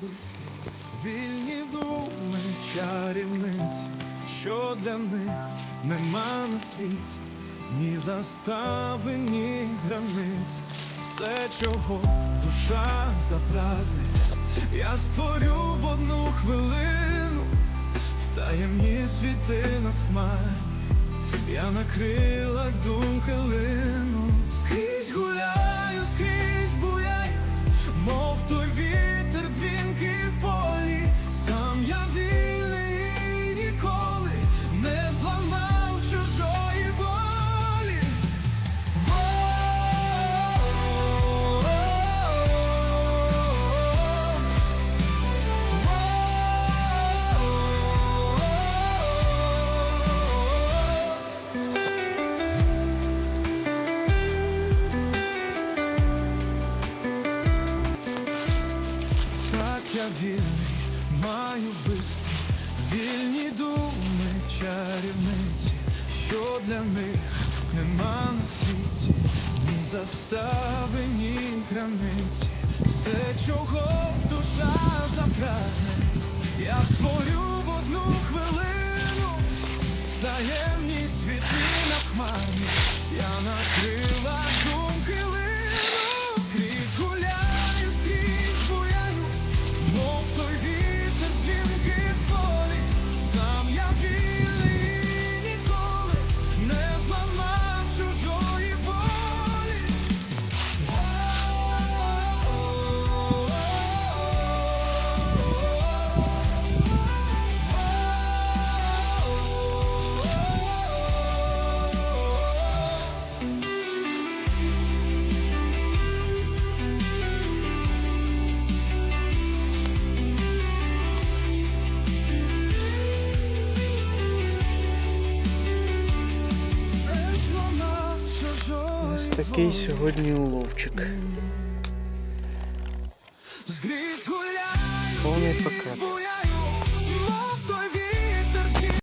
бистрі, вільні думи чарівниці, що для них нема на світі, ні застави, ні границь, все, чого душа запрагне, я створю в одну хвилину, в таємні світи надхмарні, я на крилах думки лину, я вільний, маю бистрі, вільні думи чарівниці, що для них нема на світі, ні застави, ні границі, все, чого душа запрагне, я створю Ось такий сьогодні уловчик. Повний пакет.